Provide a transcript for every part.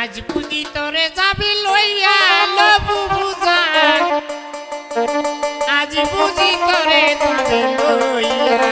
আজ বুঝি তোরে যাবি লইয়া লবু বুঝা। আজ বুঝি তোরে যাবি লইয়া।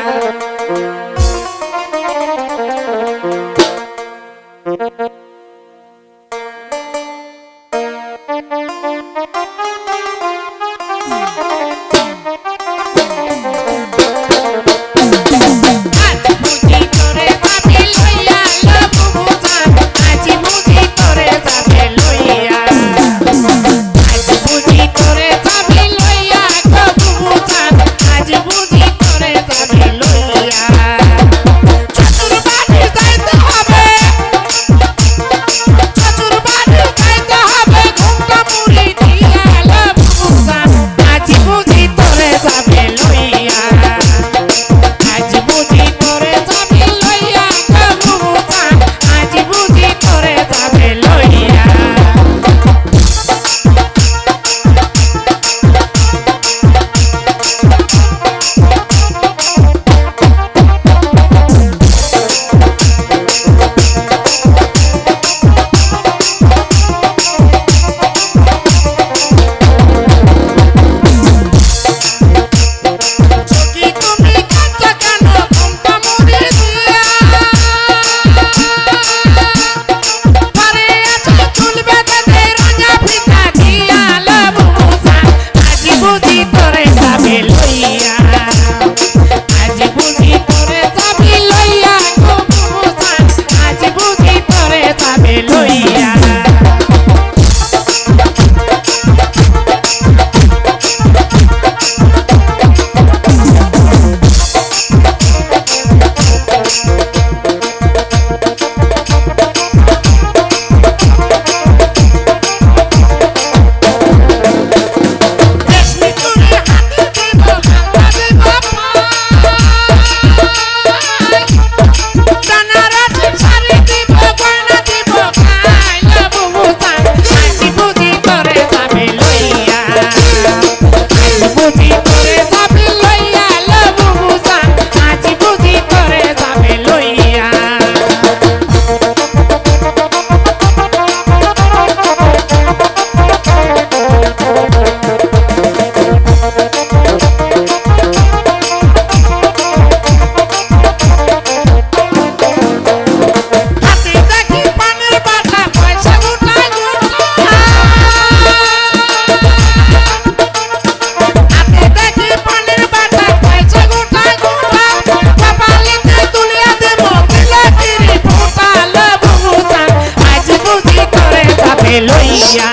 লইয়া।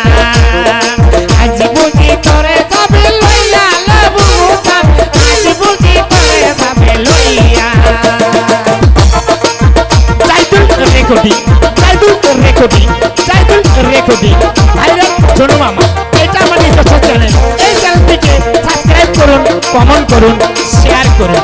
আজ বুঝি তোরে যাবে লইয়া লাবু মুসাম আজ বুঝি তোরে যাবে লইয়া। Saidul recording Saidul recording Saidul recording ভাইরা, শোনো মামা, এটা আমার নিজস্ব চ্যানেল এই চ্যানেলটিকে সাবস্ক্রাইব করুন কমেন্ট করুন শেয়ার করুন।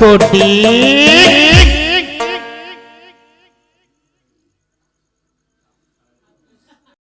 கோட்டி